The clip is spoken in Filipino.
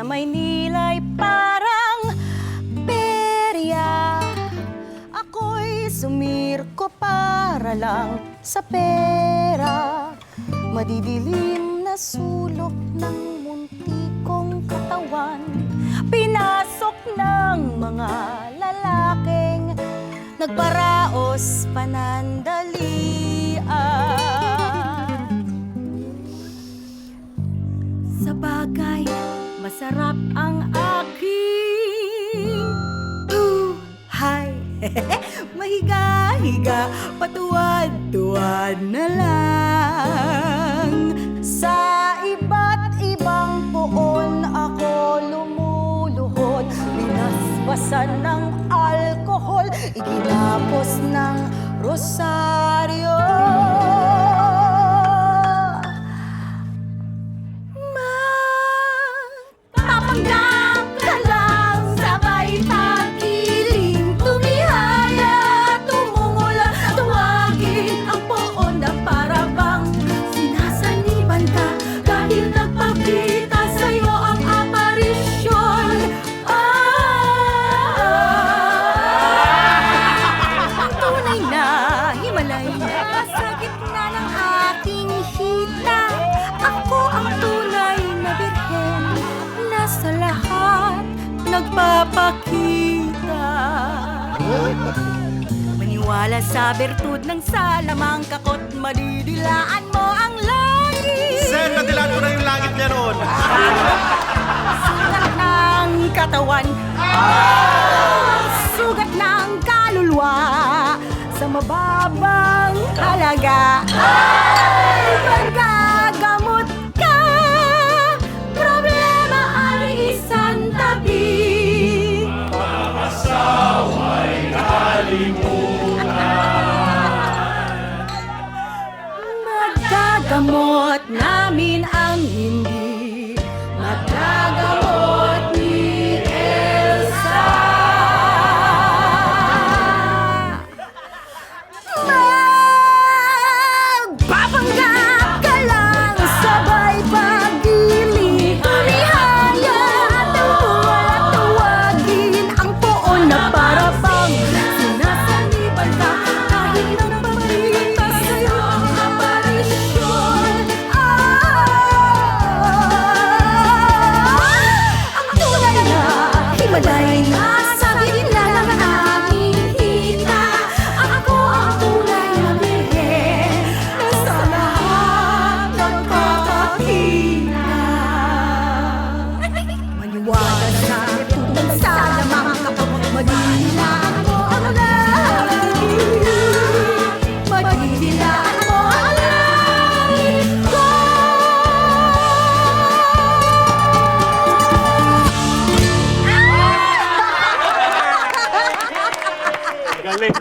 sa Maynila'y parang perya. Ako'y sumirko para lang sa pera. Madidilim na sulok ng muntikong katawan. Pinasok ng mga lalaking Nagparaos panandalian bagay, masarap ang aking buhay. Mahiga-higa, patuwad-tuwad na lang. Sa iba't ibang poon ako lumuluhod. Binasbasan ng alkohol, iginapos ng rosaryo. Nagpapakita Maniwala sa bertud ng salamang kakot Madidilaan mo ang langit. Sen, nadilaan ko na yung langit niya noon. Sugat ng katawan. Sugat ng kaluluwa Sa mababang halaga Kamot namin ang hindi กันเล่น